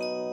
う。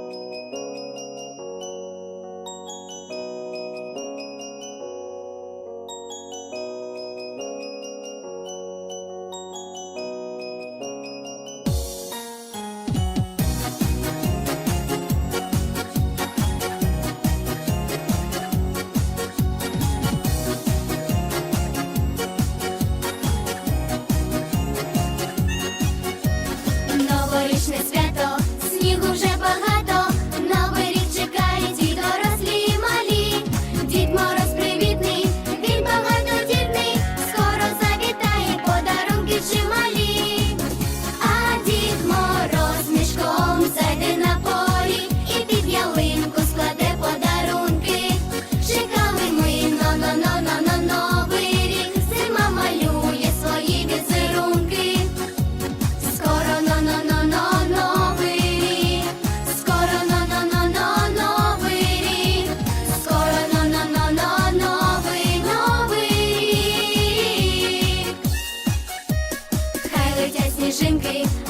Shinky.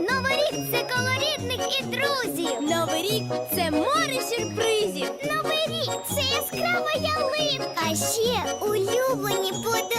Новий рік це колоритних і друзів. Новий рік це море сюрпризів. Новий рік це яскрава ялинка. А ще улюблені подорожі.